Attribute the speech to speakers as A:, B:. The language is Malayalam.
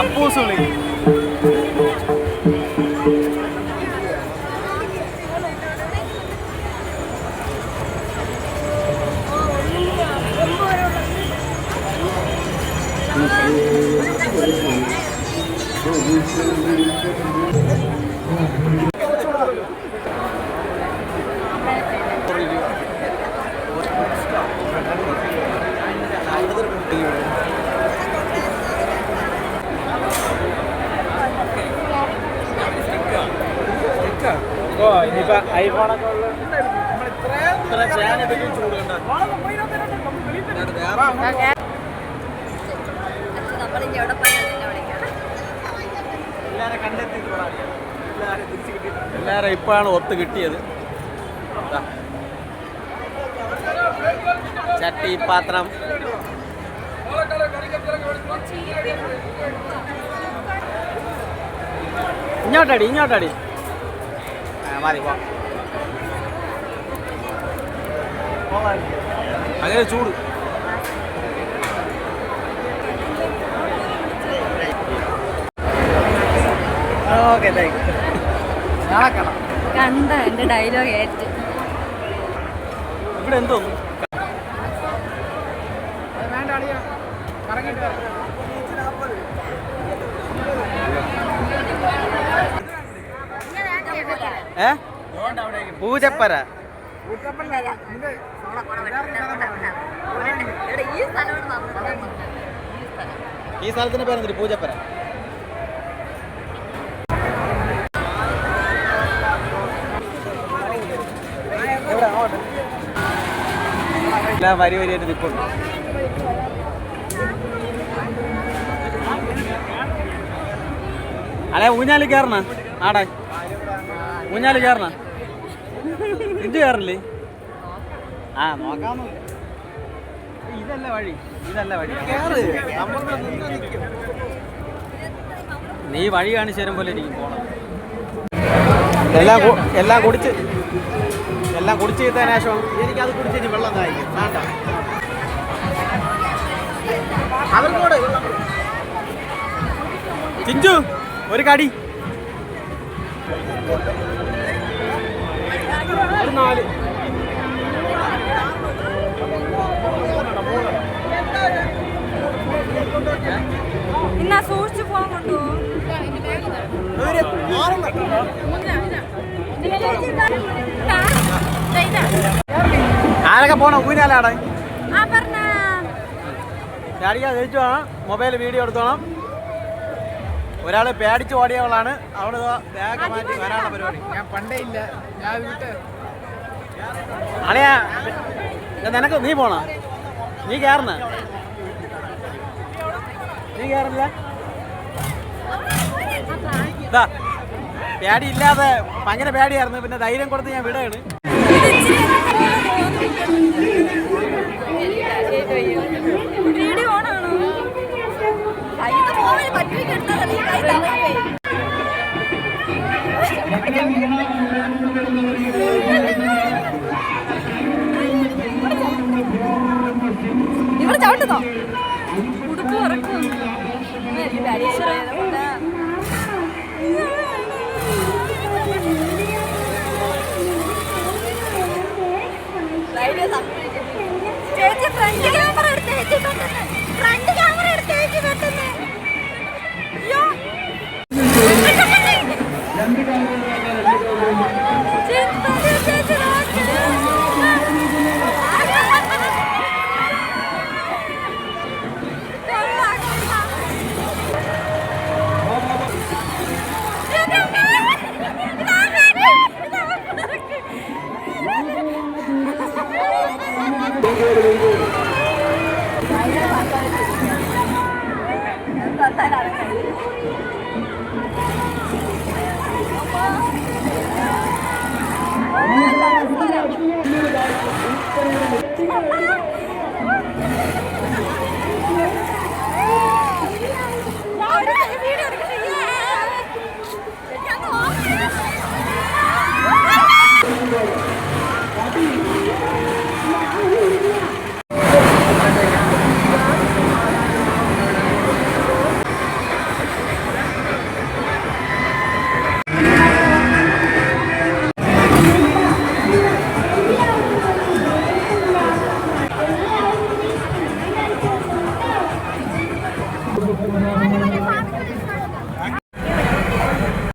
A: അപ്പൂസ് ഇനിയിപ്പോ ഐഫോണൊക്കെ ഉള്ള കണ്ട
B: നമ്മളിനി എവിടെ പോയാലും
A: എല്ലാരും ഇപ്പോഴാണ് ഒത്ത് കിട്ടിയത്. ചട്ടി പാത്രം. ഇങ്ങോട്ടടി ഇങ്ങോട്ടടി. മതി പോ. അങ്ങനെ ചൂട്. ഓക്കെ താങ്ക് യു നാളെ കാണാം
B: കണ്ട എന്റെ ഡയലോഗ് ഏറ്റ്.
A: ഇവിടെ എന്തോന്നു ഏ? പൂജപ്പര.
B: ഈ സ്ഥലമാണ് നമ്മുടെ
A: ഈ സ്ഥലത്തിന്റെ പേരെന്തിരി പൂജപ്പര. എല്ലാം വരി വരിയായിട്ട് നിൽപ്പുണ്ട് അല്ലെ ഊഞ്ഞാലി കയറണ ആടെ? ഊഞ്ഞാലി കയറണ ഇത് കയറില്ലേ ആ നോക്കാമൊന്നുമില്ല ഇതല്ല വഴി. ഇതല്ല വഴി. നീ വഴി കാണിച്ചു തരും പോലെ ഇരിക്കും പോണം. എല്ലാം എല്ലാം കുടിച്ച്. എല്ലാം കുടിച്ച് കിട്ടാൻ ശേഷം എനിക്കത് കുടിച്ച് ഇനി വെള്ളം തായിരിക്കും വേണ്ട. അവർക്കൂടെ. ചിഞ്ചു ഒരു കടി. ഒരു നാല്.
B: എന്നാ സൂക്ഷിച്ചു പോകാൻ കൊണ്ടുപോകും.
A: ആരൊക്കെ പോണ
B: പറഞ്ഞ.
A: പേടിക്കാ ജയിച്ചു വേണം. മൊബൈൽ വീഡിയോ എടുത്തോണം. ഒരാൾ പേടിച്ച് ഓടിയവളാണ്. അവൾ ബാഗ് മാറ്റി വരാനുള്ള പരിപാടി.
C: ഞാൻ പണ്ടേ ഇല്ല. ഞാൻ വിട്ട്
A: അളിയാ നിനക്ക് നീ പോണ? നീ കയറുന്ന നീ കയറില്ല ഇതാ പേടി ഇല്ലാതെ ഭയങ്കര പേടിയായിരുന്നു. പിന്നെ ധൈര്യം കൊടുത്ത് ഞാൻ വിടുകയാണ്.
B: വീഡിയോ ഓണാണോ? കയ്യിൽ പോകാൻ പറ്റിയെടുത്തതല്ലേ കൈ തള്ളി 明哥的名字。来，来一次。再大的声音。